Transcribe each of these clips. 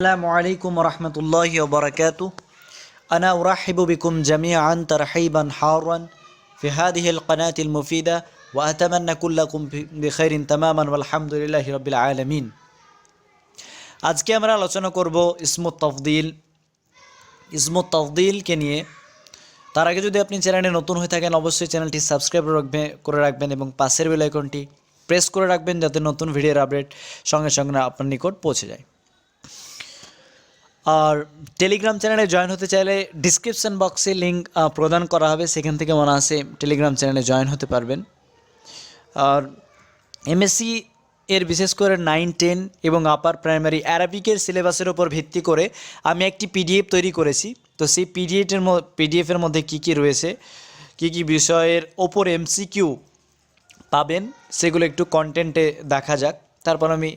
السلام عليكم ورحمة الله وبركاته أنا أرحب بكم جميعا ترحيبا حارا في هذه القناة المفيدة وأتمنى كلكم بخير تماما والحمد لله رب العالمين আজকে আমরা আলোচনা করব ইসমুত তফদিল ইসমুত তফদিলকে নিয়ে তার আগে যদি আপনি চ্যানেলে নতুন হয়ে থাকেন অবশ্যই চ্যানেলটি সাবস্ক্রাইব রাখবে করে রাখবেন এবং পাশের বেল আইকনটি প্রেস করে রাখবেন যাতে নতুন ভিডিওর আপডেট সঙ্গে সঙ্গে আপনার নিকট পৌঁছে যায় আর টেলিগ্রাম চ্যানেলে জয়েন হতে চাইলে ডিসক্রিপশন বক্সে লিঙ্ক প্রদান করা হবে। সেখান থেকে মনে আসে টেলিগ্রাম চ্যানেলে জয়েন হতে পারবেন। আর এমএসসি এর বিশেষ করে নাইন টেন এবং আপার প্রাইমারি অ্যারাবিকের সিলেবাসের ওপর ভিত্তি করে আমি একটি পিডিএফ তৈরি করেছি। তো সেই পিডিএফের পিডিএফের মধ্যে কী কী রয়েছে, কী কী বিষয়ের ওপর এমসিকিউ পাবেন, সেগুলো একটু কন্টেন্টে দেখা যাক। তারপর আমি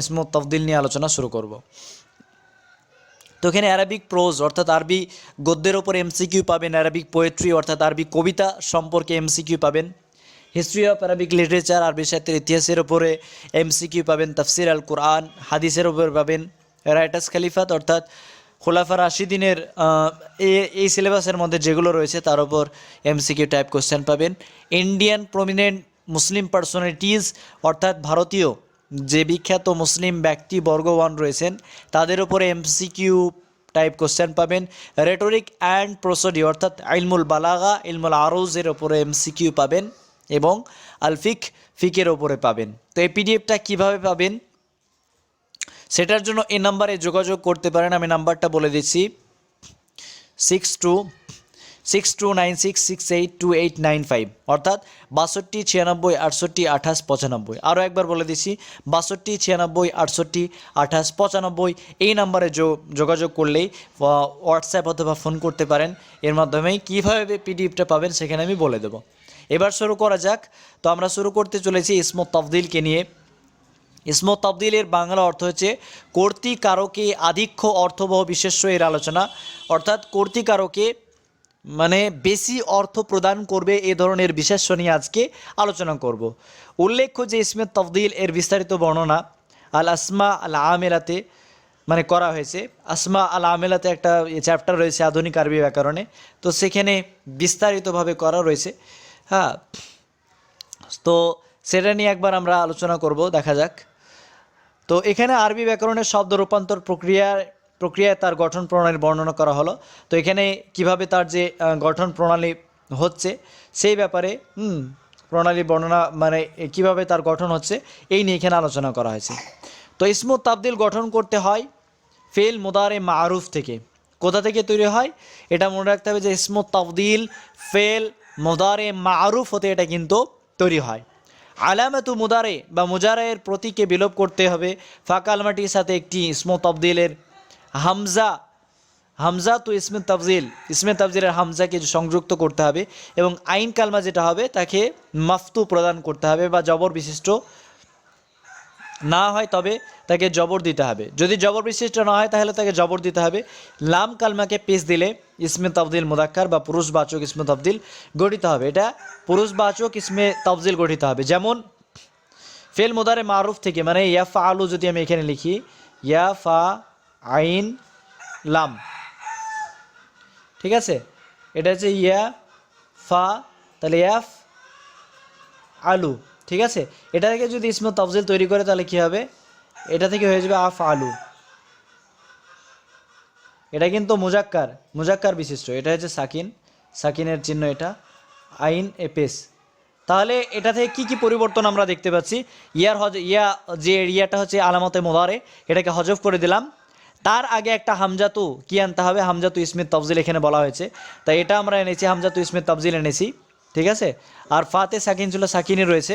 ইসমত তফদিল নিয়ে আলোচনা শুরু করব। তো এখানে অ্যারাবিক প্রোজ অর্থাৎ আরবি গদ্যের ওপর এমসিকিউ পাবেন অ্যারাবিক পোয়েট্রি অর্থাৎ আরবি কবিতা সম্পর্কে এমসিকিউ পাবেন। হিস্ট্রি অফ অ্যারাবিক লিটারেচার আরবি সাহিত্যের ইতিহাসের ওপরে এমসিকিউ পাবেন তফসির আল কোরআন হাদিসের ওপর পাবেন রাইটাস খালিফাত অর্থাৎ খোলাফার খোলাফা রাশিদিনের এই সিলেবাসের মধ্যে যেগুলো রয়েছে তার উপর এমসিকিউ টাইপ কোশ্চেন পাবেন। ইন্ডিয়ান প্রমিনেন্ট মুসলিম পার্সোনালিটিজ অর্থাৎ ভারতীয় যে বিখ্যাত মুসলিম ব্যক্তি বর্গবান রয়েছেন, তাদের উপরে এমসিকিউ টাইপ কোশ্চেন পাবেন। রেটোরিক অ্যান্ড প্রসডি অর্থাৎ ইলমুল বালাগা ইলমুল আরোজের ওপরে এমসিকিউ পাবেন এবং আলফিক ফিকের ওপরে পাবেন। তো এই পিডিএফটা কীভাবে পাবেন? সেটার জন্য এই নাম্বারে যোগাযোগ করতে পারেন। আমি নাম্বারটা বলে দিচ্ছি। Six two six two nine six six eight, two eight, nine five. অর্থাৎ বাষট্টি, ছিয়ানব্বই, আটষট্টি, আঠাশ, পঁচানব্বই। আরও একবার বলে দিচ্ছি বাষট্টি, ছিয়ানব্বই, আটষট্টি, আঠাশ, পঁচানব্বই। এই নাম্বারে যোগাযোগ করলেই হোয়াটসঅ্যাপ অথবা ফোন করতে পারেন। এর মাধ্যমেই কীভাবে পিডিএফটা পাবেন সেখানে আমি বলে দেবো। এবার শুরু করা যাক। তো আমরা শুরু করতে চলেছি ইসমত তফদিলকে নিয়ে। ইসমত তবদিলের বাংলা অর্থ হচ্ছে, কর্তৃকারকে আধিক্য অর্থবহ বিশেষ্য এর আলোচনা। অর্থাৎ কর্তৃকারকে মানে বেশি অর্থ প্রদান করবে এ ধরনের বিশেষ্য নিয়ে আজকে আলোচনা করব। উল্লেখ্য যে ইসমে তফদিল এর বিস্তারিত বর্ণনা আল আসমা আল আমেলাতে মানে করা হয়েছে। আসমা আল আমেলাতে একটা চ্যাপ্টার রয়েছে আধুনিক আরবি ব্যাকরণে। তো সেখানে বিস্তারিতভাবে করা রয়েছে। হ্যাঁ তো সেটা নিয়ে একবার আমরা আলোচনা করব, দেখা যাক। তো এখানে আরবি ব্যাকরণের শব্দ রূপান্তর প্রক্রিয়ার প্রক্রিয়ায় তার গঠন প্রণালীর বর্ণনা করা হলো। তো এখানে কীভাবে তার যে গঠন প্রণালী হচ্ছে, সেই ব্যাপারে প্রণালী বর্ণনা মানে কীভাবে তার গঠন হচ্ছে, এই নিয়ে এখানে আলোচনা করা হয়েছে। তো ইসমুত তাবদিল গঠন করতে হয় ফেল মোদারে মারুফ থেকে। কোথা থেকে তৈরি হয়? এটা মনে রাখতে হবে যে ইসমুত তাবদিল ফেল মোদারে মারুফ হতে এটা কিন্তু তৈরি হয়। আলামাতু মুদারে বা মুজারায়ের প্রতীকে বিলোপ করতে হবে। ফাঁকালমাটির সাথে একটি ইসমো তবদিলের হামজা হামজা তো ইসমে তফজিল। ইসমে তফজিলের হামজাকে সংযুক্ত করতে হবে এবং আইন কালমা যেটা হবে তাকে মাফতু প্রদান করতে হবে বা জবর বিশিষ্ট না হয় তবে তাকে জবর দিতে হবে। যদি জবর বিশিষ্ট না হয় তাহলে তাকে জবর দিতে হবে। লাম কালমাকে পেশ দিলে ইসমে তবদিল মুদাক্কার বা পুরুষবাচক ইসমে তফদিল গঠিত হবে। এটা পুরুষবাচক ইসমে তবদিল গঠিত হবে। যেমন ফেল মুদারে মারুফ থেকে মানে ইয়া ফা আলু যদি আমি এখানে লিখি ইয়া ফা আইন, লাম। ঠিক আছে? এটা হচ্ছে ইয়া, ফা, তাহলে ইয়াফ, আলু। ঠিক আছে? এটা থেকে যদি ইসমে তফজিল তৈরি করে, তাহলে কী হবে? এটা থেকে হয়ে যাবে আফ, আলু। এটা কিন্তু মুজাক্কার মুজাক্কার বিশিষ্ট। এটা হচ্ছে সাকিন। সাকিনের চিহ্ন এটা। আইন, এ পেস। তাহলে এটা থেকে কি কি পরিবর্তন আমরা দেখতে পাচ্ছি? ইয়ার হজ, ইয়া, যে এরিয়াটা হচ্ছে আলামতে মোদারে, এটাকে হজফ করে দিলাম। তার আগে একটা হামজাতু কি আনতে হবে? হামজাতু ইসমিত তফজিল এখানে বলা হয়েছে। তাই এটা আমরা এনেছি, হামজাতু ইসমিত তফজিল এনেছি, ঠিক আছে? আর ফাতে সাকিন ছিল সাকিনে রয়েছে।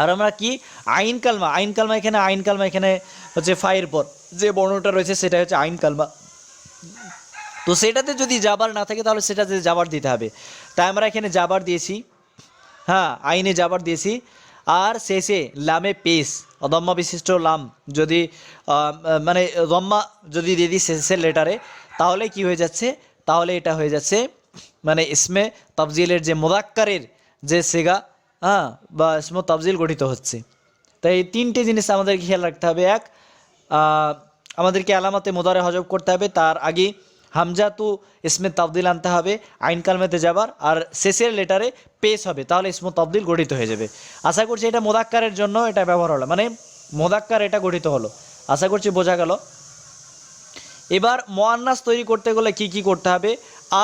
আর আমরা কি? আইন কালমা আইন কালমা এখানে, আইন কালমা এখানে হচ্ছে ফায়ের পর। যে বর্ণটা রয়েছে সেটা হচ্ছে আইন কালমা। তো সেটাতে যদি যাবার না থাকে তাহলে সেটাতে যাবার দিতে হবে। তাই আমরা এখানে যাবার দিয়েছি। হ্যাঁ আইনে যাবার দিয়েছি। আর শেষে লামে পেস অদম্মা বিশিষ্ট লাম, যদি মানে দম্মা যদি দিয়ে দিই শেষের লেটারে তাহলে কি হয়ে যাচ্ছে? তাহলে এটা হয়ে যাচ্ছে মানে ইসমে তফজিলের যে মোদাক্কারের যে সেগা হ্যাঁ বা ইসমে তফজিল গঠিত হচ্ছে। তাই এই তিনটে জিনিস আমাদের খেয়াল রাখতে হবে। এক আমাদেরকে আলামাতে মোদারে হজব করতে হবে। তার আগে হামজা তু ইসমে তাবদিল আনতে হবে, আইন কালমেতে যাবার, আর শেষের লেটারে পেশ হবে, তাহলে ইসমু তাবদিল গঠিত হয়ে যাবে। আশা করছি এটা মোদাক্কারের জন্য এটা ব্যবহার হলো মানে মোদাক্কার এটা গঠিত হলো। আশা করছি বোঝা গেল। এবার মোয়ান্নাস তৈরি করতে গেলে কি কি করতে হবে?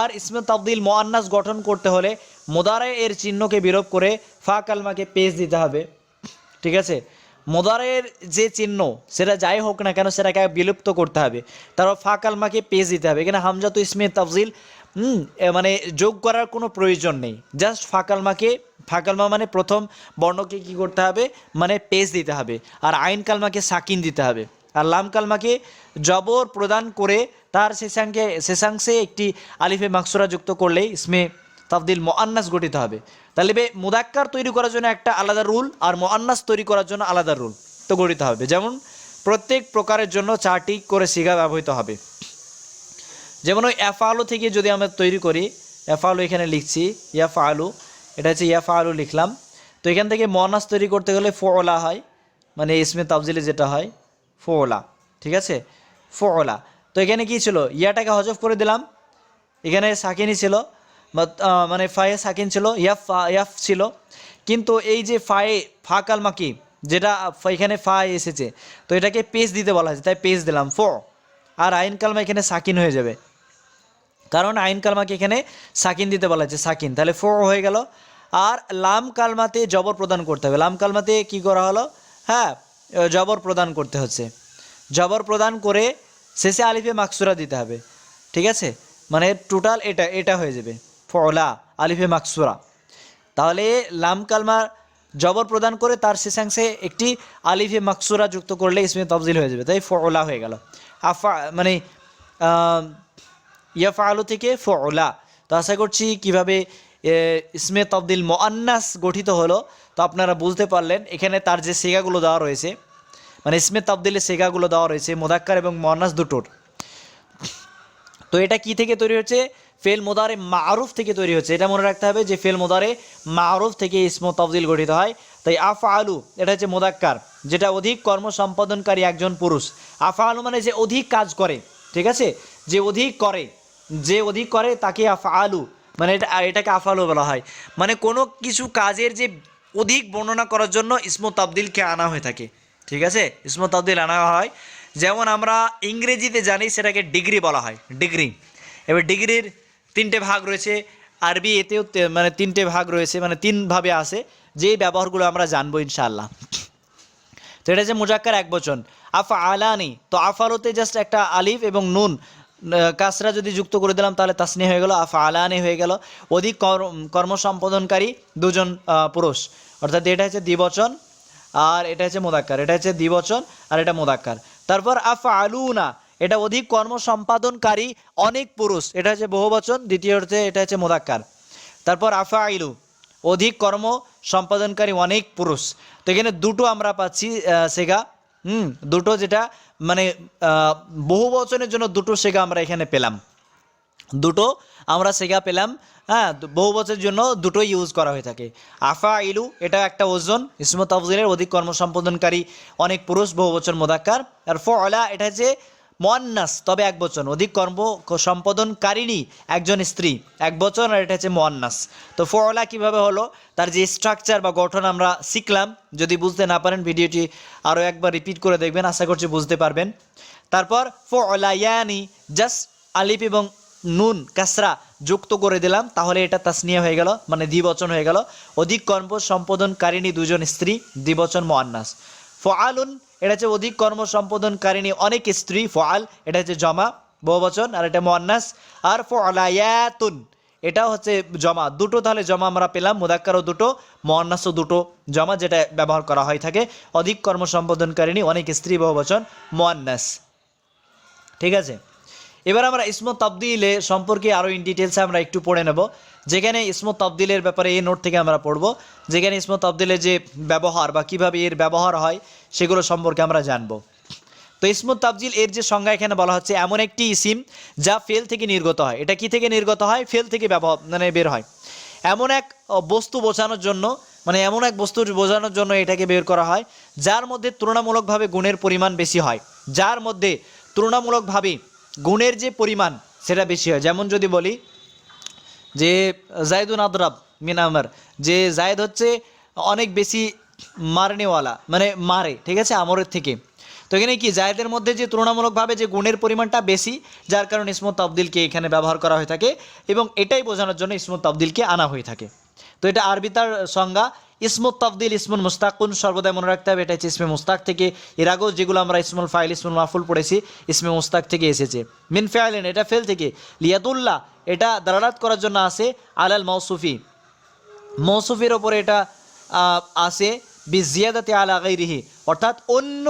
আর ইসমে তাবদিল মোয়ান্নাস গঠন করতে হলে মোদারে এর চিহ্নকে বিলোপ করে ফা কালমাকে পেজ দিতে হবে। ঠিক আছে? মোদারের যে চিহ্ন, সেটা যাই হোক না কেন সেটাকে বিলুপ্ত করতে হবে। তারপর ফা কালমাকে পেজ দিতে হবে। এখানে হামজাত ইসমে তাফজিল মানে যোগ করার কোনো প্রয়োজন নেই। জাস্ট ফাকালমাকে, ফাকালমা মানে প্রথম বর্ণকে কি করতে হবে? মানে পেজ দিতে হবে। আর আইন কালমাকে সাকিন দিতে হবে। আর লাম কালমাকে জবর প্রদান করে তার শেষাঙ্কে শেষাংশে একটি আলিফে মাকসুরা যুক্ত করলেই ইসমে তাফদিল মোয়ান্নাস গঠিত হবে। তাহলে বে মুদাক্কার তৈরি করার জন্য একটা আলাদা রুল আর মোয়ান্নাস তৈরি করার জন্য আলাদা রুল। তো গঠিত হবে। যেমন প্রত্যেক প্রকারের জন্য চারটি করে সিগা ব্যবহৃত হবে। যেমন ওই এফ আলু থেকে যদি আমরা তৈরি করি এফ আলু এখানে লিখছি ইয়াফ আলু এটা হচ্ছে ইয়াফ আলু লিখলাম। তো এখান থেকে মনাস তৈরি করতে গেলে ফোলা হয় মানে ইসমে তাবজিলে যেটা হয় ফোলা ঠিক আছে? ফোলা তো এখানে কি ছিল? ইয়াটাকে হজফ করে দিলাম। এখানে সাকিনই ছিল। মানে ফায়ে সাকিন ছিল, ইয়াফ ইয়াফ ছিল। কিন্তু এই যে ফায়ে ফা কালমা কি যেটা এখানে ফা এসেছে, তো এটাকে পেজ দিতে বলা হয়েছে, তাই পেজ দিলাম ফো আর আইন কালমা এখানে সাকিন হয়ে যাবে। কারণ আইন কালমাকে এখানে সাকিন দিতে বলা হয়েছে, সাকিন। তাহলে ফো হয়ে গেল। আর লাম কালমাতে জবর প্রদান করতে হবে। লাম কালমাতে কি করা হলো? হ্যাঁ জবর প্রদান করতে হচ্ছে। জবর প্রদান করে শেষে আলিফে মাকসুরা দিতে হবে। ঠিক আছে? মানে টোটাল এটা এটা হয়ে যাবে। ফলা, আলিফে মাকসুরা। তাহলে লাম কালমার জবর প্রদান করে তার শেষাংশে একটি আলিফে মাকসুরা যুক্ত করলে ইসমে তফজিল হয়ে যাবে। তাই ফলা হয়ে গেল। আফা মানে ইয়াফা আলু থেকে ফলা। তো আশা করছি কীভাবে ইসমে তবদিল মোয়ান্নাস গঠিত হলো, তো আপনারা বুঝতে পারলেন। এখানে তার যে সেগাগুলো দেওয়া রয়েছে মানে ইসমে তবদিলের সেগাগুলো দেওয়া রয়েছে, মোদাক্কার এবং মোয়ান্নাস দুটোর। তো এটা কি থেকে তৈরি হচ্ছে ফেল মোদারে মারুফ থেকে তৈরি হচ্ছে। এটা মনে রাখতে হবে যে ফেল মোদারে মারুফ থেকে ইসমো তফজিল গঠিত হয়। তাই আফা আলু এটা হচ্ছে মোদাক্কার, যেটা অধিক কর্ম সম্পাদনকারী একজন পুরুষ। আফা আলু মানে যে অধিক কাজ করে, ঠিক আছে? যে অধিক করে, যে অধিক করে তাকে আফা আলু মানে এটা, এটাকে আফা আলু বলা হয়। মানে কোনো কিছু কাজের যে অধিক বর্ণনা করার জন্য ইসমো তাবদিলকে আনা হয়ে থাকে, ঠিক আছে? ইসমো তাবদিল আনা হয়। যেমন আমরা ইংরেজিতে জানি, সেটাকে ডিগ্রি বলা হয়, ডিগ্রি। এবার ডিগ্রির তিনটে ভাগ রয়েছে, আরবি, এতেও মানে তিনটে ভাগ রয়েছে মানে তিনভাবে আসে যেই ব্যবহারগুলো আমরা জানব ইনশাআল্লাহ। তো এটা হচ্ছে মুজাক্কার এক বচন। আফা আলানি, তো আফালোতে জাস্ট একটা আলিফ এবং নুন কাসরা যদি যুক্ত করে দিলাম তাহলে তাসনি হয়ে গেল, আফা আলানি হয়ে গেল। অধিক কর- কর্ম সম্পাদনকারী দুজন পুরুষ। অর্থাৎ এটা হচ্ছে দ্বিবচন, আর এটা হচ্ছে মোদাক্কার। এটা হচ্ছে দ্বিবচন, আর এটা মোদাক্কার। তারপর আফা আলুনা এটা অধিক কর্ম সম্পাদনকারী অনেক পুরুষ। এটা হচ্ছে বহুবচন, দ্বিতীয় অর্থে এটা হচ্ছে মোদাক্কার। তারপর আফা আইলু অধিক কর্ম সম্পাদনকারী অনেক পুরুষ। তো এখানে দুটো আমরা পাচ্ছি সেগা হুম, দুটো যেটা মানে বহু বচনের জন্য দুটো সেগা আমরা এখানে পেলাম। দুটো আমরা সেগা পেলাম হ্যাঁ বহু বছরের জন্য দুটোই ইউজ করা হয়ে থাকে। আফা ইলু এটা একটা ওজন, ইসমত আফজিলের অধিক কর্মসম্পাদনকারী অনেক পুরুষ বহু বছর মোদাক্কার। আর ফলা এটা হচ্ছে মোয়ান্নাস, তবে এক বচন, অধিক কর্ম সম্পাদনকারিণী একজন স্ত্রী। এক বচন আর এটা হচ্ছে মোয়ান্নাস। তো ফলা কীভাবে হলো? তার যে স্ট্রাকচার বা গঠন আমরা শিখলাম, যদি বুঝতে না পারেন, ভিডিওটি আরও একবার রিপিট করে দেখবেন, আশা করছি বুঝতে পারবেন। তারপর ফলা ইয়ানি জাস্ট আলিফ এবং নুন, কাসরা যুক্ত করে দিলাম, তাহলে এটা তাসনিয়া হয়ে গেল মানে দ্বিবচন হয়ে গেল। অধিক কর্ম সম্পাদনকারিণী দুজন স্ত্রী, দ্বিবচন মোয়ান্নাস। ফআলুন এটা হচ্ছে অধিক কর্ম সম্পাদনকারিণী অনেক স্ত্রী ফল এটা হচ্ছে জমা, বহুবচন, আর এটা মন্নাস আর ফলায়াতুন এটা হচ্ছে জমা, দুটো তাহলে জমা আমরা পেলাম, মুদাক্কারও দুটো মহান্নাসও দুটো জমা যেটা ব্যবহার করা হয় থাকে, অধিক কর্ম সম্পাদনকারিণী অনেক স্ত্রী, বহুবচন মহান্নাস ঠিক আছে? এবার আমরা ইসমত তাবদিলে সম্পর্কে আরও ইন ডিটেলসে আমরা একটু পড়ে নেব। যেখানে ইসমত তাবদিলের ব্যাপারে এই নোট থেকে আমরা পড়ব। যেখানে ইসমত তাবদিলের যে ব্যবহার বা কীভাবে এর ব্যবহার হয়, সেগুলো সম্পর্কে আমরা জানব। তো ইসমত তাবজিল এর যে সংজ্ঞা এখানে বলা হচ্ছে এমন একটি ইসিম যা ফেল থেকে নির্গত হয়। এটা কি থেকে নির্গত হয়? ফেল থেকে ব্যবহার মানে বের হয়। এমন এক বস্তু বোঝানোর জন্য মানে এমন এক বস্তু বোঝানোর জন্য এটাকে বের করা হয়, যার মধ্যে তুলনামূলকভাবে গুণের পরিমাণ বেশি হয়। যার মধ্যে তুলনামূলকভাবে গুণের যে পরিমাণ, সেটা বেশি হয়। যেমন যদি বলি যে জায়দুন আদরাব মিনামার যে জায়দ হচ্ছে অনেক বেশি মারনেওয়ালা মানে মারে, ঠিক আছে, আমরের থেকে। তো এখানে কি জায়দের মধ্যে যে তুলনামূলকভাবে যে গুণের পরিমাণটা বেশি, যার কারণে ইসমত তাবদিলকে এখানে ব্যবহার করা হয়ে থাকে এবং এটাই বোঝানোর জন্য ইসমত তাবদিলকে আনা হয়ে থাকে। তো এটা আরবি তার সংজ্ঞা ইসমুত তাফদিল, ইসমুল মুস্তাকুন সর্বদাই মনে রাখতে হবে এটা হচ্ছে ইসমে মুস্তাক থেকে। এর আগেও যেগুলো আমরা ইসমুল ফাইল, ইসমুল মাহফুল পড়েছি, ইসমে মুস্তাক থেকে এসেছে। মিন ফাইলেন এটা ফেল থেকে। লিয়াদুল্লাহ, এটা দারালাত করার জন্য আসে আলাল মৌসুফি মৌসুফির ওপরে এটা আসে বিজিয়াদাতে আলা গাইরিহি। অর্থাৎ অন্য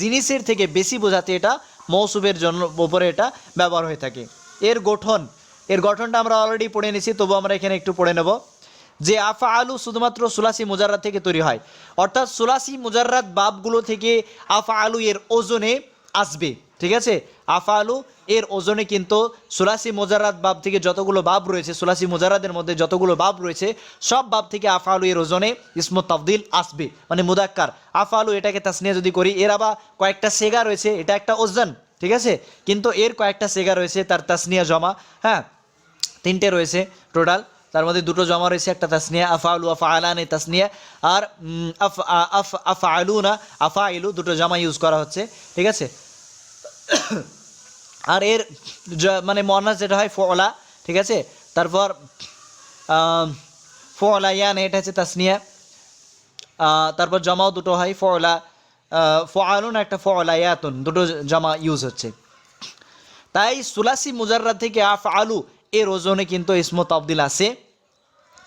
জিনিসের থেকে বেশি বোঝাতে এটা মৌসুফের জন্য, ওপরে এটা ব্যবহার হয়ে থাকে। এর গঠন, এর গঠনটা আমরা অলরেডি পড়ে নিয়েছি তবু আমরা এখানে একটু পড়ে নেব। যে আফা আলু শুধুমাত্র সুলাসি মুজাররাত থেকে তৈরি হয়। অর্থাৎ সুলাসি মুজাররাত বাবগুলো থেকে আফা আলু এর ওজনে আসবে। ঠিক আছে? আফা আলু এর ওজনে কিন্তু সুলাসি মোজারাত বাব থেকে যতগুলো বাব রয়েছে, সুলাসি মোজারাদের মধ্যে যতগুলো বাব রয়েছে, সব বাব থেকে আফা আলু এর ওজনে ইসমত তাফদিল আসবে মানে মুদাক্কার। আফা আলু এটাকে তাসনিয়া যদি করি, এর আবার কয়েকটা সেগা রয়েছে, এটা একটা ওজন। ঠিক আছে? কিন্তু এর কয়েকটা সেগা রয়েছে, তার তাসনিয়া জমা। হ্যাঁ তিনটে রয়েছে টোটাল। তার মধ্যে দুটো জমা রয়েছে, একটা তাসনিয়া আফা আলু আফা আলানে তাসনিয়া, আর আফ আফ আফা আলু না আফা আইলু দুটো জমা ইউজ করা হচ্ছে, ঠিক আছে? আর এর মানে মনাস যেটা হয়, ফলা, ঠিক আছে? তারপর ফলা ইয়ান, এটা হচ্ছে তাসনিয়া তারপর জমাও দুটো হয়, ফলা ফআলুন, একটা ফলা ইয়াতুন, দুটো জমা ইউজ হচ্ছে। তাই সুলাসি মুজাররা থেকে আফ আলু এর ওজনে কিন্তু ইসমত আবদিল আছে।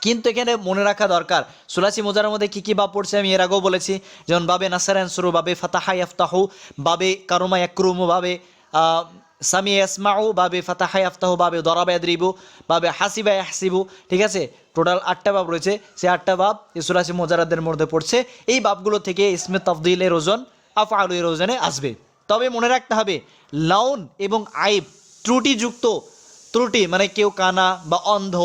কিন্তু এখানে মনে রাখা দরকার সুলাসি মোজার মধ্যে কী কী বাব পড়ছে আমি এর আগেও বলেছি, যেমন বাবে নাসারান সুরু বাবে ফাতাহা ইয়াফতাহু, বাবে কারুমা ইয়াকরুমু, বাবে সামি ইয়াসমাউ, বাবে ফাতাহাই ইয়াফতাহু, বাবে দরাবা ইয়াদরিবু, বাবে হাসিবা ইয়াহসিবু, ঠিক আছে? টোটাল আটটা বাব রয়েছে, সেই আটটা বাব এই সুলাসি মোজারাদের মধ্যে পড়ছে। এই বাবগুলো থেকে ইসমে তফদিলের ওজন আফা আলু এর ওজনে আসবে। তবে মনে রাখতে হবে, লাউন এবং আইব ত্রুটিযুক্ত ত্রুটি মানে কেউ কানা বা অন্ধ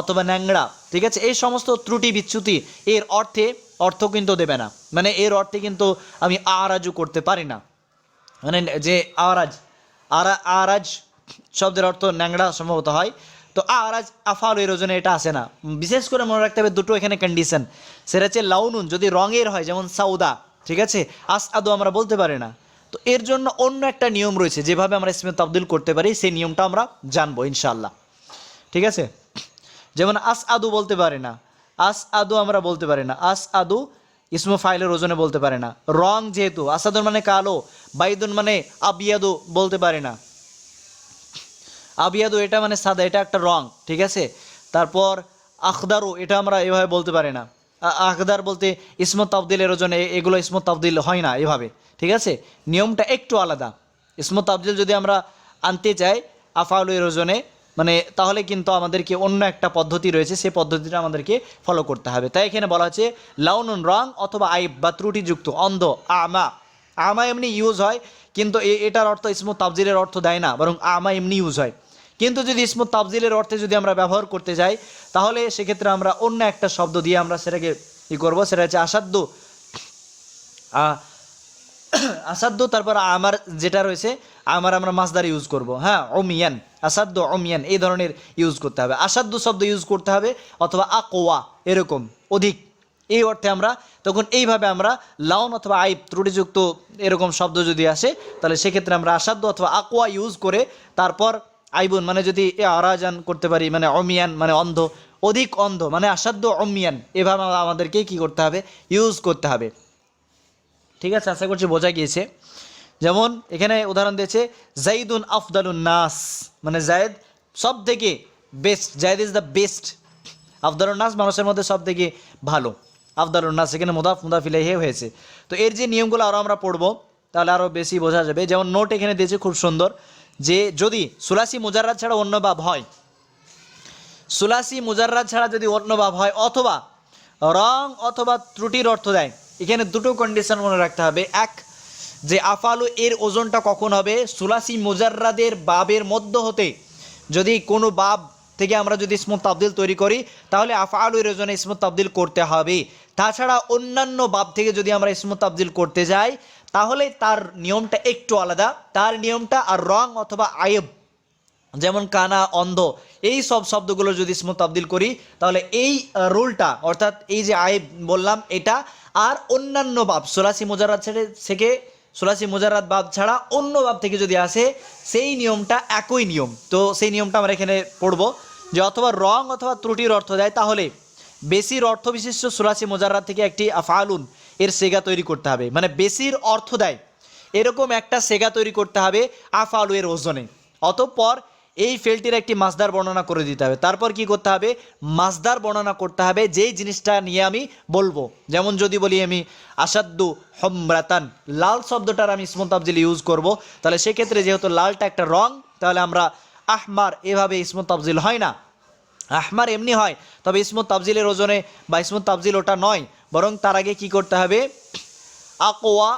অথবা ন্যাংড়া, ঠিক আছে? এই সমস্ত ত্রুটি বিচ্যুতি, এর অর্থে, অর্থ কিন্তু দেবে না। মানে এর অর্থে কিন্তু আমি আরাজও করতে পারি না। মানে যে আরাজ, আরা, আরাজ শব্দের অর্থ ন্যাংড়া সম্ভবত হয়। তো আরাজ, আফাল এর ওজনে এটা আসে না। বিশেষ করে মনে রাখতে হবে দুটো এখানে কন্ডিশন সেটা হচ্ছে লাউনুন, যদি রঙের হয়, যেমন সাউদা, ঠিক আছে? আস আদৌ আমরা বলতে পারি না। তো এর জন্য অন্য একটা নিয়ম রয়েছে, যেভাবে আমরা ইসমে তাবদিল করতে পারি, সেই নিয়মটা আমরা জানব ইনশাল্লাহ ঠিক আছে? যেমন আস আদু বলতে পারে না আস আদু আমরা বলতে পারি না আস আদু ইসমো ফাইলের ওজনে বলতে পারে না। রং যেহেতু আসাদুন মানে কালো, বাইদুন মানে আবিয়াদু বলতে পারে না। আবিয়াদু এটা মানে সাদা, এটা একটা রং, ঠিক আছে? তারপর আখদারু, এটা আমরা এভাবে বলতে পারি না। আ- আখদার বলতে ইসমত তাবদিলের ওজনে এগুলো ইসমত তাবদিল হয় না এভাবে, ঠিক আছে? নিয়মটা একটু আলাদা। ইসমত তাবদিল যদি আমরা আনতে চাই আফাউল এর ওজনে মানে তাহলে কিন্তু আমাদেরকে অন্য একটা পদ্ধতি রয়েছে সেই পদ্ধতিটা আমাদেরকে ফলো করতে হবে। তাই এখানে বলা হচ্ছে লাউনুন রং অথবা আইব বা ত্রুটিযুক্ত, অন্ধ, আমা। আমা এমনি ইউজ হয়, কিন্তু এটার অর্থ ইসমত তাবজিলের অর্থ দেয় না, বরং আমা এমনি ইউজ হয়। কিন্তু যদি ইসমত তাবজিলের অর্থে যদি আমরা ব্যবহার করতে যাই, তাহলে সেক্ষেত্রে আমরা অন্য একটা শব্দ দিয়ে আমরা সেটাকে ই করব, সেটা হচ্ছে আসাধ্য আসাধ্য তারপর আমার যেটা রয়েছে, আমার আমরা মাসদার ইউজ করব। হ্যাঁ অমিয়ান আসাধ্য অমিয়ান এই ধরনের ইউজ করতে হবে। আসাধ্য শব্দ ইউজ করতে হবে, অথবা আকোয়া এরকম, অধিক। এই অর্থে আমরা তখন এইভাবে আমরা লাউন অথবা আইব ত্রুটিযুক্ত এরকম শব্দ যদি আসে, তাহলে সেক্ষেত্রে আমরা আসাধ্য অথবা আকোয়া ইউজ করে তারপর আইবুন মানে যদি এ আরাজান করতে পারি মানে অমিয়ান মানে অন্ধ, অধিক অন্ধ মানে আসাধ্য অমিয়ান, এভাবে আমাদেরকে কি করতে হবে? ইউজ করতে হবে। ঠিক আছে, আশা করছি বোঝা গিয়েছে। যেমন এখানে উদাহরণ দিয়েছে, জাইদুন আফদালুন নাস মানে জায়েদ সব থেকে best Zayed is the best আফদালুন নাস মানুষের মধ্যে সব থেকে ভালো, আফদালুন নাস, এখানে মুদাফ মুদাফিলাই হয়েছে। তো এর যে নিয়মগুলো আরও আমরা পড়ব, তাহলে আরও বেশি বোঝা যাবে। যেমন নোট এখানে দিয়েছে, খুব সুন্দর। যে যদি সুলাসি মুজাররাত ছাড়া অন্য বাব হয়, সুলাসি মুজাররাত ছাড়া যদি অন্য ভাব হয়, অথবা রং অথবা ত্রুটির অর্থ দেয়, এখানে দুটো কন্ডিশন মনে রাখতে হবে। এক, যে আফালু এর ওজনটা কখন হবে? সুলাসি মুজাররাদের বাবের মধ্য হতে। যদি কোনো বাব থেকে আমরা যদি ইসমত তাবদিল তৈরি করি, তাহলে আফালু এর ওজনে ইসমত তাবদিল করতে হবে। তাছাড়া অন্যান্য বাব থেকে যদি আমরা ইসমত তাবদিল করতে যাই তাহলে তার নিয়মটা একটু আলাদা। তার নিয়মটা আর রং অথবা আয়েব, যেমন কানা, অন্ধ, এই সব শব্দগুলো যদি ইসমু তাবদিল করি, তাহলে এই রুলটা, অর্থাৎ এই যে আয়েব বললাম, এটা আর অন্যান্য বাব, সোলাসি মোজারাত ছেড়ে থেকে, সোলাসি মোজারাত বাব ছাড়া অন্য বাব থেকে যদি আসে, সেই নিয়মটা একই নিয়ম। তো সেই নিয়মটা আমরা এখানে পড়ব যে অথবা রং অথবা ত্রুটির অর্থ দেয়, তাহলে বেশির অর্থ বিশিষ্ট সোলাসি মোজারাত থেকে একটি আফালুন এর সেগা তৈরি করতে হবে। মানে বেশির অর্থ দেয়। এরকম একটা সেগা তৈরি করতে হবে আফালু এর ওজনে। অতঃপর এই ফেলটির একটি মাসদার বর্ণনা করে দিতে হবে। তারপর কি করতে হবে? মাসদার বর্ণনা করতে হবে যেই জিনিসটা নিয়ে আমি বলব। যেমন যদি বলি আমি আসাদ্দু হমরাতান। লাল শব্দটার আমি ইসমত আফজিল ইউজ করব। তাহলে সেক্ষেত্রে যেহেতু লালটা একটা রং, তাহলে আমরা আহমার এভাবে ইসমত আফজিল হয় না। আহমার এমনি হয়, তবে ইসমত তাবজিলের ওজনে বা ইসমত তাবজিল ওটা নয়, বরং তার আগে কি করতে হবে? আকোয়া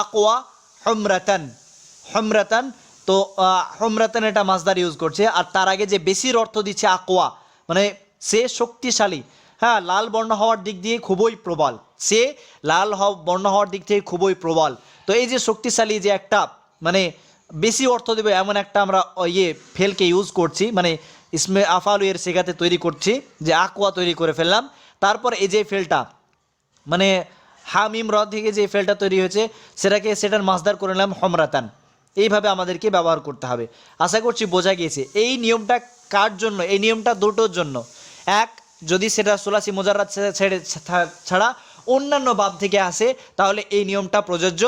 আকোয়া হমরাতান হমরাতান, তো হমরাতান এটা মাসদার ইউজ করছে, আর তার আগে যে বেশির অর্থ দিচ্ছে আকোয়া মানে সে শক্তিশালী। হ্যাঁ লাল বর্ণ হওয়ার দিক দিয়ে খুবই প্রবল। সে লাল বর্ণ হওয়ার দিক থেকে খুবই প্রবল। তো এই যে শক্তিশালী যে একটা মানে বেশি অর্থ দেবে এমন একটা আমরা ইয়ে ফেলকে ইউজ করছি মানে ইসমে আফালু এর সেগাতে তৈরি করছি, যে আকুয়া তৈরি করে ফেললাম। তারপর এই যে ফেলটা মানে হামিম র থেকে যে ফেলটা তৈরি হয়েছে, সেটাকে সেটার মাসদার করে নিলাম হমরাতান। এইভাবে আমাদেরকে ব্যবহার করতে হবে। আশা করছি বোঝা গিয়েছে, এই নিয়মটা কার জন্য? এই নিয়মটা দুটোর জন্য। এক, যদি সেটা সোলাসি মোজারাত ছেড়ে ছাড়া অন্যান্য বাব থেকে আসে, তাহলে এই নিয়মটা প্রযোজ্য।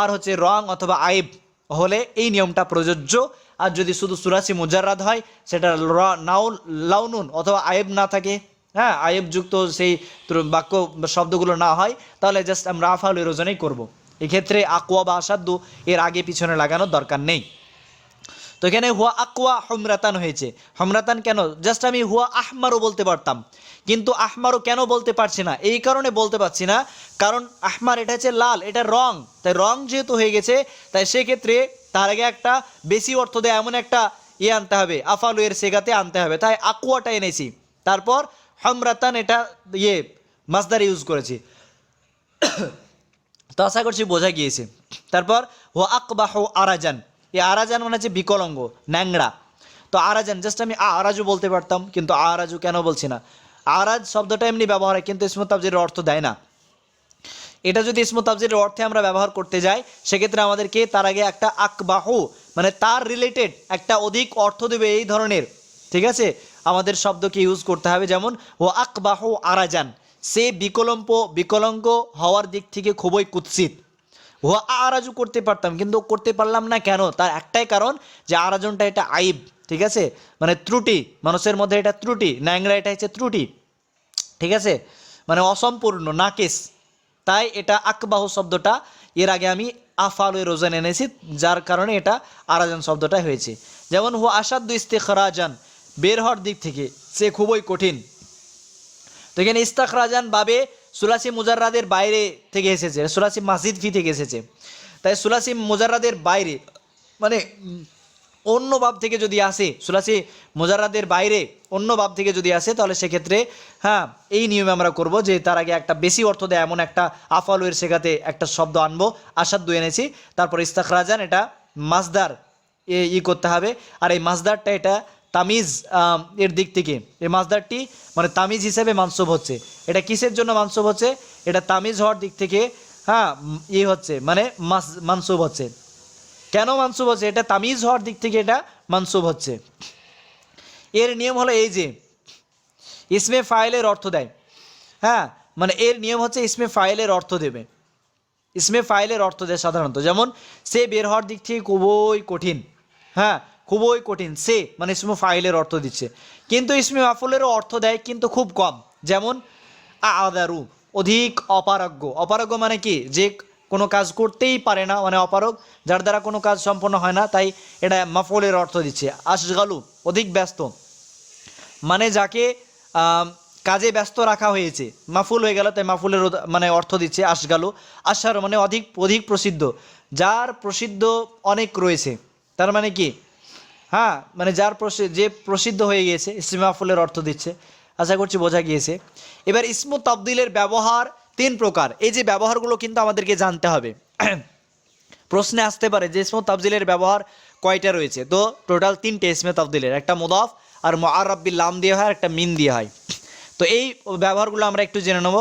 আর হচ্ছে রং অথবা আইব হলে এই নিয়মটা প্রযোজ্য। আর যদি শুধু সুরাসি মুজারাদ হয়, সেটা নাউন লাউনুন অথবা আয়েব না থাকে হ্যাঁ আয়েবযুক্ত সেই বাক্য শব্দগুলো না হয়, তাহলে জাস্ট আমরা আফাল এরোজনেই করব। এক্ষেত্রে আকুয়া বা আসাদ্দু এর আগে পিছনে লাগানোর দরকার নেই। তো এখানে হুয়া আকুয়া হমরাতান হয়েছে। হমরাতান কেন? জাস্ট আমি হুয়া আহমারও বলতে পারতাম। কিন্তু আহমারও কেন বলতে পারছি না? এই কারণে বলতে পারছি না। কারণ আহমার এটা হচ্ছে লাল, এটা রং। তাই রং যেহেতু হয়ে গেছে, তাই সেক্ষেত্রে তার আগে একটা বেশি অর্থ দেয় এমন একটা ইয়ে আনতে হবে, আফালু এর সেগাতে আনতে হবে। তাই আকুয়াটা এনেছি। তারপর হমরাতান এটা ইয়ে মাসদার ইউজ করেছি। তো আশা করছি বোঝা গিয়েছে। তারপর হো আকবাহ আরাজান। এই আরাজান মানে হচ্ছে বিকলঙ্গ ন্যাংরা তো আরাজান জাস্ট আমি আরাজু বলতে পারতাম, কিন্তু আরাজু কেন বলছি না? আরাজ শব্দটা এমনি ব্যবহার হয়, কিন্তু ইসমত তাবজির অর্থ দেয় না। এটা যদি ইসমত তাবজির অর্থে আমরা ব্যবহার করতে যাই, সেক্ষেত্রে আমাদেরকে তার আগে একটা আকবাহু মানে তার রিলেটেড একটা অধিক অর্থ দেবে এই ধরনের, ঠিক আছে? আমাদের শব্দকে ইউজ করতে হবে, যেমন, ও আকবাহু আরাজান, সে বিকলম্প, বিকলঙ্গ হওয়ার দিক থেকে খুবই কুৎসিত। ও আরাজু করতে পারতাম, কিন্তু করতে পারলাম না কেন? তার একটাই কারণ যে আরাজনটা এটা আইব, ঠিক আছে? মানে ত্রুটি, মানুষের মধ্যে এটা ত্রুটি, ন্যাংরা এটা হচ্ছে ত্রুটি, ঠিক আছে? মানে অসম্পূর্ণ নাকেস তাই এটা আকবাহ শব্দটা, এর আগে আমি আফাল এর ওজন এনেছি, যার কারণে এটা আরাজান শব্দটা হয়েছে। যেমন হু আসাদ্দু ইস্তেখরাজান, বের হওয়ার দিক থেকে সে খুবই কঠিন। তো এখানে ইস্তাখরাজান বাবে সুলাসি মুজাররাদের বাইরে থেকে এসেছে সুলাসি মাসজিদ ফি থেকে এসেছে। তাই সুলাসি মুজাররাদের বাইরে মানে অন্য বাব থেকে যদি আসে সুলাসি মুজাররাদের বাইরে অন্য বাব থেকে যদি আসে, তাহলে সেক্ষেত্রে হ্যাঁ এই নিয়মে আমরা করব যে তার আগে একটা বেশি অর্থ দেয়, এমন একটা আফালুয়ের শেখাতে একটা শব্দ আনব আসাদ্দু এনেছি। তারপর ইস্তাখরাজান, এটা মাসদার এ, ই করতে হবে। আর এই মাসদারটা এটা তামিজ এর দিক থেকে। এই মাসদারটি মানে তামিজ হিসেবে মানসব হচ্ছে। এটা কিসের জন্য মানসব হচ্ছে? এটা তামিজ হওয়ার দিক থেকে হ্যাঁ ই হচ্ছে মানে মাস মানসুব হচ্ছে। কেন মানসুব হচ্ছে? এটা তামিজ হওয়ার দিক থেকে এটা মানসুব হচ্ছে। এর নিয়ম হলো এই যে, ইসমে ফাইলের অর্থ দেয়। হ্যাঁ মানে এর নিয়ম হচ্ছে ইসমে ফাইলের অর্থ দেবে। ইসমে ফাইলের অর্থ দেয় সাধারণত। যেমন, সে বের হওয়ার দিক থেকে খুবই কঠিন। হ্যাঁ খুবই কঠিন। সে মানে ইসমে ফাইলের অর্থ দিচ্ছে। কিন্তু ইসমে মাফুলেরও অর্থ দেয় কিন্তু খুব কম। যেমন আদারু অধিক অপারগ্য অপারগ্য মানে কি? যে কোনো কাজ করতেই পারে না মানে অপারগ। যার দ্বারা কোনো কাজ সম্পন্ন হয় না, তাই এটা মাফলের অর্থ দিচ্ছে। আশগালু অধিক ব্যস্ত। মানে যাকে কাজে ব্যস্ত রাখা হয়েছে মাফুল হয়ে গেল, তাই মাফুলের মানে অর্থ দিচ্ছে আশগালু আশার মানে অধিক অধিক প্রসিদ্ধ। যার প্রসিদ্ধ অনেক রয়েছে, তার মানে কি? হ্যাঁ মানে যার যে প্রসিদ্ধ হয়ে গিয়েছে, ইসমে মাফুলের অর্থ দিচ্ছে। আশা করছি বোঝা গিয়েছে। এবার ইসমু তাবদিলের ব্যবহার তিন প্রকার। এই যে ব্যবহারগুলো কিন্তু আমাদেরকে জানতে হবে। প্রশ্নে আসতে পারে যে ইসমত তাবদিলের ব্যবহার কয়টা রয়েছে? তো টোটাল তিনটে ইসমে তাবদিলের। একটা মোদাফ আর মোয়ারব্বিল লাম দিয়ে হয় একটা মিন দিয়ে হয়। তো এই ব্যবহারগুলো আমরা একটু জেনে নেব।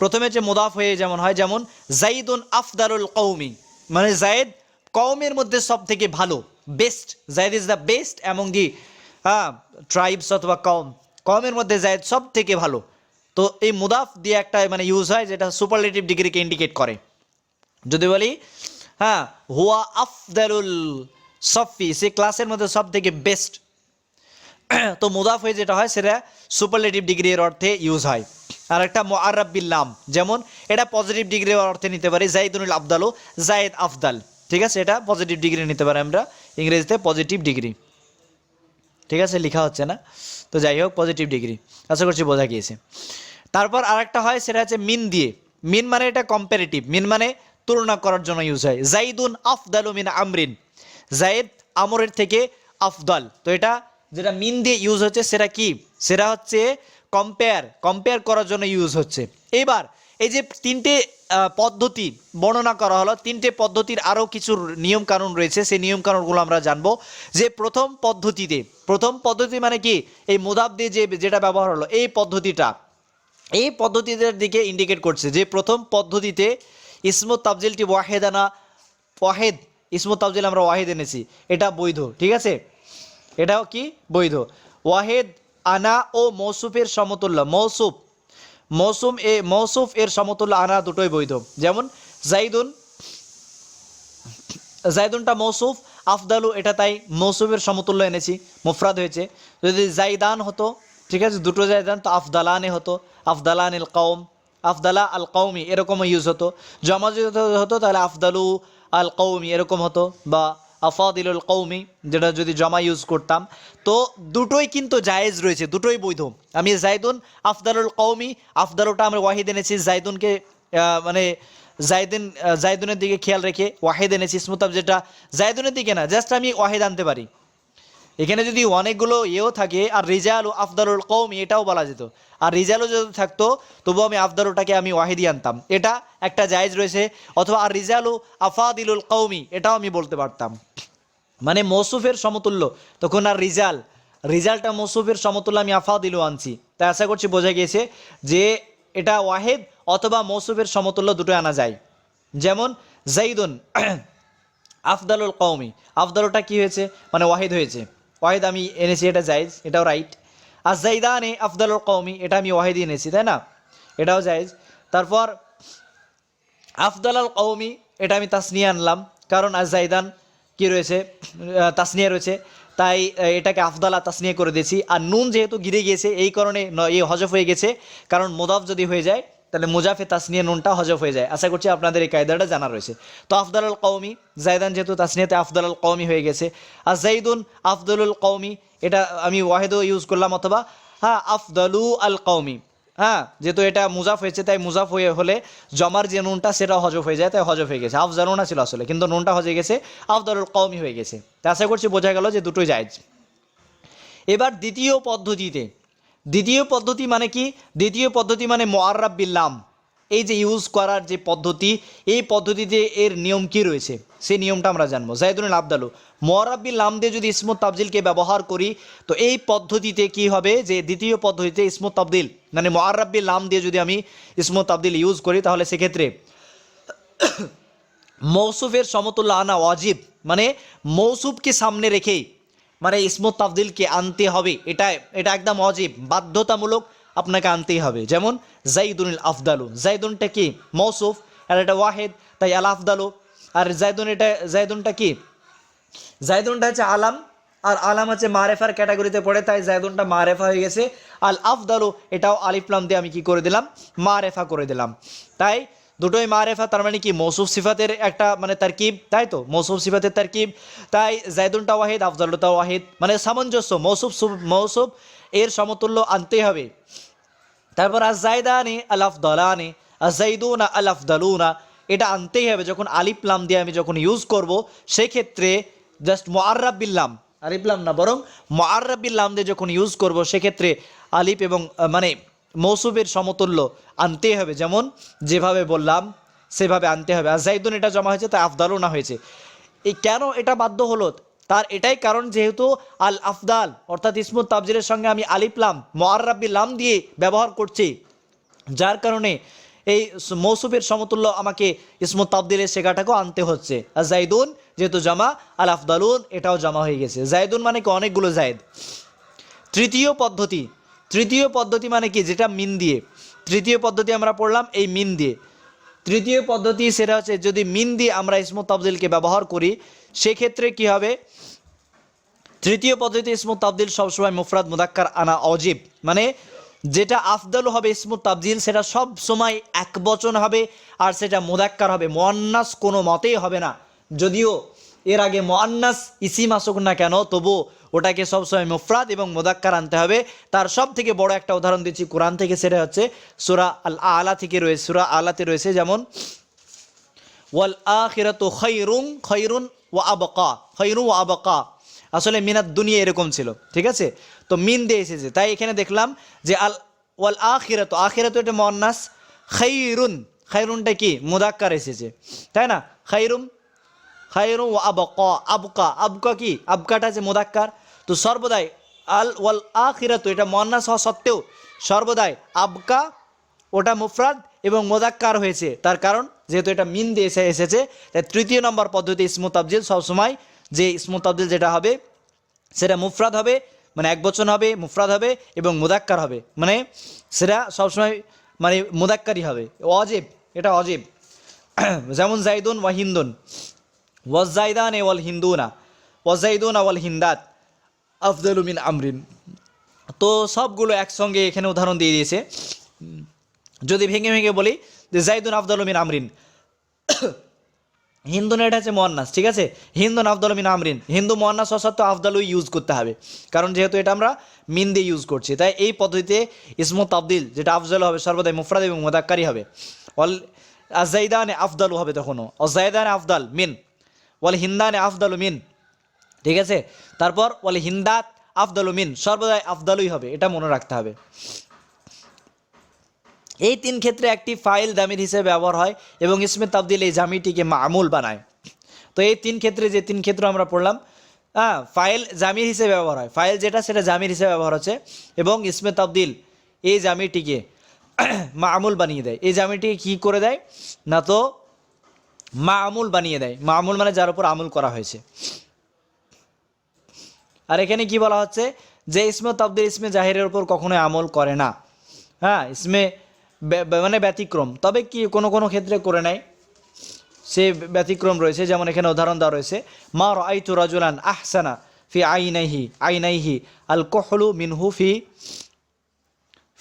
প্রথমে যে মোদাফ হয়ে যেমন হয়, যেমন জাইদুন আফদারুল কৌমি মানে জায়েদ কৌমের মধ্যে সব থেকে ভালো best Zayed is the best among the হ্যাঁ ট্রাইবস অথবা কম কমের মধ্যে জায়েদ সব থেকে ভালো। তো এই মুদাফ দিয়ে একটা মানে ইউজ হয় যেটা সুপারলেটিভ ডিগ্রিকে ইন্ডিকেট করে। যদি বলি হ্যাঁ হুয়া আফদালুল সফি, সে ক্লাসের মধ্যে সব থেকে বেস্ট তো মুদাফ হয়ে যেটা হয়, সেটা সুপারলেটিভ ডিগ্রির অর্থে ইউজ হয়। আর একটা মোয়ারাব্বিল্লাম যেমন এটা পজিটিভ ডিগ্রির অর্থে নিতে পারি জাইদুল আফদালু, জায়েদ আফদাল। ঠিক আছে, এটা পজিটিভ ডিগ্রি নিতে পারি আমরা ইংরেজিতে পজিটিভ ডিগ্রি ঠিক আছে, লেখা হচ্ছে না। তো যাই হোক পজিটিভ ডিগ্রি আশা করছি বোঝা গিয়েছে। তারপর আরেকটা হয়, সেটা হচ্ছে মিন দিয়ে। মিন মানে এটা কম্পারেটিভ মিন মানে তুলনা করার জন্য ইউজ হয়। জাইদুন আফদালু মিন আমরিন। জায়েদ আমরের থেকে আফদাল। তো এটা যেটা মিন দিয়ে ইউজ হচ্ছে, সেটা কি? সেটা হচ্ছে কম্পেয়ার কম্পেয়ার করার জন্য ইউজ হচ্ছে। এবার, এই যে তিনটে পদ্ধতি বর্ণনা করা হলো। তিনটে পদ্ধতির আরও কিছু নিয়ম কানুন রয়েছে। সেই নিয়ম কানুনগুলো আমরা জানব। যে প্রথম পদ্ধতিতে, প্রথম পদ্ধতি মানে কি? এই মুদাব দিয়ে যে, যেটা ব্যবহার হলো, এই পদ্ধতিটা। এই পদ্ধতিটার দিকে ইন্ডিকেট করছে যে প্রথম পদ্ধতিতে ইসমত তাবজিলটি ওয়াহেদানা, ওয়াহেদ ইসমত তাবজিল আমরা ওয়াহেদ এনেছি। এটা বৈধ, ঠিক আছে? এটাও কি? বৈধ। ওয়াহেদ, আনা ও মৌসুফের সমতুল্য। মৌসুফ মৌসুম এ, মৌসুফ এর সমতুল্য আনা দুটোই বৈধ। যেমন, জাইদুন, জাইদুনটা মৌসুফ, আফদালু এটা তাই মৌসুফের সমতুল্য এনেছি, মুফরাদ হয়েছে। যদি জাইদান হতো, ঠিক আছে, দুটো জাইদান, তো আফদালানে হতো আফদালান ইল কৌম আফদালা আল কৌমি এরকমও ইউজ হতো। জমা যদি হতো, তাহলে আফদালু আল কৌমি এরকম হতো, বা আফাদিলুল কৌমি যেটা যদি জমা ইউজ করতাম। তো দুটোই কিন্তু জায়েজ রয়েছে, দুটোই বৈধ। আমি জাইদুন আফদালুল কৌমি আফদালুটা আমরা ওয়াহিদ এনেছি জাইদুনকে মানে জাইদিন জায়দুনের দিকে খেয়াল রেখে ওয়াহিদ এনেছি ইসমুতাব যেটা জাইদুনের দিকে না জাস্ট আমি ওয়াহিদ আনতে পারি। এখানে যদি অনেকগুলো ইয়েও থাকে, আর রিজাল ও আফদালুল কৌমি এটাও বলা যেত। আর রিজালও যদি থাকতো, তবুও আমি আফদারুটাকে আমি ওয়াহিদি আনতাম। এটা একটা জায়েজ রয়েছে, অথবা আর রিজালু আফাদিলুল কৌমি এটাও আমি বলতে পারতাম। মানে মৌসুফের সমতুল্য। তখন আর রিজাল রিজাল্টটা মৌসুফের সমতুল্য আমি আফাদিলু আনছি। তাই আশা করছি বোঝা গিয়েছে যে এটা ওয়াহেদ অথবা মৌসুফের সমতুল্য দুটো আনা যায়। যেমন জাইদুন, আফদালুল কৌমি আফদালুটা কি হয়েছে? মানে ওয়াহিদ হয়েছে। ওয়াহিদ আমি এনেছি এটা জায়েজ? এটাও রাইট আর জাইদানে আফদালুল কৌমি এটা আমি ওয়াহিদ এনেছি, তাই না? এটাও জায়েজ। তারপর আফদাল আল কৌমি এটা আমি তাসনিয়া আনলাম। কারণ আর জাইদান কি রয়েছে? তাসনিয়া রয়েছে। তাই এটাকে আফদালা তাসনিয়া করে দিয়েছি। আর নুন যেহেতু গিরে গিয়েছে, এই কারণে এই হজফ হয়ে গেছে। কারণ মোদাফ যদি হয়ে যায় তাহলে মুজাফে তাসনিয়া নুনটা হজব হয়ে যায়। আশা করছি আপনাদের এই কায়দাটা জানা রয়েছে। তো আফদাল আল কৌমি জাইদান যেহেতু তাসনিয়াতে আফদাল আল কৌমি হয়ে গেছে, আর জাইদুন আফদুল কৌমি এটা আমি ওয়াহেদও ইউজ করলাম অথবা হ্যাঁ আফদালু আল কৌমি হ্যাঁ যেহেতু এটা মুজাফ হয়েছে, তাই মুজাফ হয়ে হলে জমার যে নুনটা সেটা হজফ হয়ে যায়, তাই হজফ হয়ে গেছে। আফজানুনা ছিল আসলে, কিন্তু নুনটা হজে গেছে, আফদালুল কৌমি হয়ে গেছে। তাই আশা করছি বোঝা গেল যে দুটোই জায়েজ। এবার দ্বিতীয় পদ্ধতিতে দ্বিতীয় পদ্ধতি মানে কি? দ্বিতীয় পদ্ধতি মানে মোয়ার্রাব বিল্লাম। এই যে ইউজ করার যে পদ্ধতি, এই পদ্ধতিতে এর নিয়ম কি রয়েছে? সেই নিয়মটা আমরা জানব। জাহিদুল আবদালু মোয়ারাব্বিল লাম দিয়ে যদি ইসমত তাবজিলকে ব্যবহার করি, তো এই পদ্ধতিতে কি হবে? যে দ্বিতীয় পদ্ধতিতে ইসমত তাবদিল মানে মোয়ারাব্বিল লাম দিয়ে যদি আমি ইসমত তাবদিল ইউজ করি, তাহলে সেক্ষেত্রে মৌসুফের সমতুল্য আনা ওয়াজিব মানে মৌসুফকে সামনে রেখেই মানে ইসমত তাফদিলকে আনতে হবে, এটা এটা একদম অজীব, বাধ্যতামূলক আপনাকে আনতেই হবে। যেমন জাইদুল আফদালু, জাইদুনটা কি? মৌসুফ আর এটা ওয়াহেদ, তাই আল আফদালু, আর জাইদুন এটা, জাইদুনটা কি? জাইদুনটা হচ্ছে আলাম, আর আলাম আছে মারেফার ক্যাটাগরিতে পড়ে, তাই জাইদুনটা মারেফা হয়ে গেছে। আল আফদালু, এটাও আলিফলাম দিয়ে আমি কি করে দিলাম? মারেফা করে দিলাম। তাই দুটোই মারেফা, তার মানে কি মৌসুফ সিফাতের একটা মানে তারকিব, তাই তো? মৌসুফ সিফাতের তারকিব। তাই জাইদুনটা ওয়াহিদ আফজালুটা ওয়াহিদ মানে সামঞ্জস্য, মৌসুফ সুফ- মৌসুফ এর সমতুল্য আনতেই হবে। তারপর আজ আজাইদানি আলাফ দলানি আজাইদুনা আলাফ দালুনা এটা আনতেই হবে। যখন আলিফ লাম দিয়ে আমি যখন ইউজ করব, সেক্ষেত্রে জাস্ট মোয়ার্রাব বিল্লাম আলিফ লাম না, বরং মোয়ার্রাব বিল্লাম দিয়ে যখন ইউজ করব, সেক্ষেত্রে আলিফ এবং মানে মৌসুফের সমতুল্য আনতেই হবে। যেমন যেভাবে বললাম, সেভাবে আনতে হবে। আর জাইদুন এটা জমা হয়েছে তাই আফদালও না হয়েছে। এই কেন এটা বাধ্য হলো? তার এটাই কারণ যেহেতু আল আফদাল, অর্থাৎ ইসমুত তাবজিলের সঙ্গে আমি আলিফলাম মোয়ার্রাব্বি লাম দিয়ে ব্যবহার করছি। যার কারণে এই মৌসুফের সমতুল্য আমাকে ইসমুত তাবদিলের শেখাটাকেও আনতে হচ্ছে। আর জাইদুন যেহেতু জামা, আল আফদালুন এটাও জমা হয়ে গেছে। জাইদুন মানে কি? অনেকগুলো জায়দ। তৃতীয় পদ্ধতি তৃতীয় পদ্ধতি মানে কি? যেটা মিন দিয়ে। তৃতীয় পদ্ধতি আমরা পড়লাম এই মিন দিয়ে। তৃতীয় পদ্ধতি সেটা হচ্ছে যদি মিন দিয়ে আমরা ইসমুত তাবদিলকে ব্যবহার করি, সেক্ষেত্রে কি হবে? তৃতীয় পদ্ধতি ইসমুত তাবদিল সবসময় মুফরাদ, মুদাক্কার, আনা অজীব। মানে যেটা আফদল হবে ইসমুত তাবদিল, সেটা সব সময় এক বচন হবে আর সেটা মুদাক্কার হবে। মোয়ান্নাস কোনো মতেই হবে না। যদিও এর আগে মোয়ান্নাস ইসিম আসুক না কেন তবু ওটাকে সবসময় মুফরাদ এবং মুদাক্কার আনতে হবে। তার সব থেকে বড় একটা উদাহরণ দিচ্ছি কোরআন থেকে, সেটা হচ্ছে সুরা আল আলা থেকে রয়েছে সুরা আলাতে রয়েছে যেমন ওয়াল আখিরাতু খৈরুন খৈরুন ও আবকা। খৈরু ও আবকা। আসলে মিনাত দুনিয়া এরকম ছিল, ঠিক আছে? তো মিন দিয়ে এসেছে। তাই এখানে দেখলাম যে আল ওয়াল আখিরাত আখিরাত এটা মন্নাস খৈরুন খৈরুনটা কি? মুদাক্কার এসেছে, তাই না? খৈরুম খায়রু ও আবকা। আবকা আবকা কি? আবকাটা যে মোদাক্কার। তো সর্বদাই আল ওয়াল আখিরাত, এটা মন্নাস হওয়া সত্ত্বেও সর্বদাই আবকা, ওটা মুফরাদ এবং মোদাক্কার হয়েছে। তার কারণ, যেহেতু এটা মিন দিয়ে এসে এসেছে, তাই তৃতীয় নম্বর পদ্ধতি ইসমুত আবজিল সবসময়, যে ইসমুত আবজিল যেটা হবে, সেটা মুফরাদ হবে মানে এক বচন হবে, মুফরাদ হবে এবং মুদাক্কার হবে। মানে সেটা সবসময় মানে মোদাক্কারই হবে। অজেব, এটা অজেব। যেমন জাইদুন ওয়া হিন্দুন। ওয়াজাইদান এ ওয়াল হিন্দুনা। ওয়াজাইদুন ওয়াল হিন্দাত। আফদলু মিন আমরিন। তো সবগুলো একসঙ্গে এখানে উদাহরণ দিয়ে দিয়েছে। যদি ভেঙে ভেঙে বলি যে জাইদুন আফদলু মিন আমরিন। হিন্দু এটা হচ্ছে মোয়ান্নাস, ঠিক আছে? হিন্দুন আফদল মিন আমরিন। হিন্দু মোয়ান্নাস হওয়া সত্ত্বেও আফদলু ইউজ করতে হবে। কারণ যেহেতু এটা আমরা মিন দিয়ে ইউজ করছি, তাই এই পদ্ধতিতে ইসমত আবদিল যেটা আফজল হবে, সর্বদাই মুফরাদ এবং মোদাক্কারি হবে। অল আজাইদানে আফদালু হবে তখনও। অজাইদানে আফদাল, মিন। ওয়াল হিন্দানে আফদালু, মিন। ঠিক আছে? তারপর ওয়াল হিন্দাত আফদালু মিন সর্বদাই আফদালুই হবে, এটা মনে রাখতে হবে। এই তিন ক্ষেত্রে একটি ফাইল দামির হিসেবে ব্যবহার হয় এবং ইসমে তাবদিল এই জামিটিকে মামুল বানায়। তো এই তিন ক্ষেত্রে যে তিন ক্ষেত্র আমরা পড়লাম হ্যাঁ ফাইল জামির হিসেবে ব্যবহার হয়। ফাইল যেটা, সেটা জামির হিসেবে ব্যবহার হচ্ছে এবং ইসমে তাবদিল এই জামিটিকে মামুল বানিয়ে দেয়। এই জামিটিকে কী করে দেয়? না তো মামুল বানিয়ে দেয়। মামুল মানে যার উপর আমুল করা হয়েছে। আর এখানে কি বলা হচ্ছে? যে ইসমে তাবদিল ইসমে জাহিরের উপর কখনোই আমল করে না। হ্যাঁ ইসমে মানে ব্যতিক্রম। তবে কি কোনো কোনো ক্ষেত্রে করে নেয়? সে ব্যতিক্রম রয়েছে, যেমন এখানে উদাহরণ দেওয়া রয়েছে, মা রাইতু রাজুলান আহসানা ফি আইনাইহি আইনাইহি আল কহলু মিনহু ফি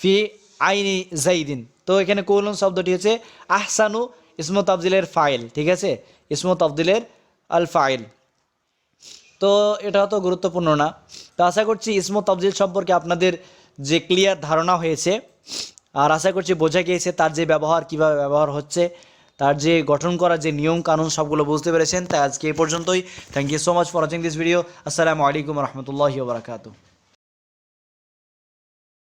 ফি আইনি জাইদিন তো এখানে কৌলন শব্দটি হচ্ছে, আহসানু ইসমত আবদিলের ফাইল। ঠিক আছে? ইসমত আবদিলের আল ফাইল তো এটা অত গুরুত্বপূর্ণ না। তো আশা করছি ইসমো তফজিল সম্পর্কে আপনাদের যে ক্লিয়ার ধারণা হয়েছে, আর আশা করছি বোঝা গিয়েছে তার যে ব্যবহার, কীভাবে ব্যবহার হচ্ছে, তার যে গঠন করা যে নিয়ম কানুন সবগুলো বুঝতে পেরেছেন। তাই আজকে এই পর্যন্তই। Thank you so much for watching this video আসসালামু আলাইকুম রহমতুল্লাহি বারাকাতু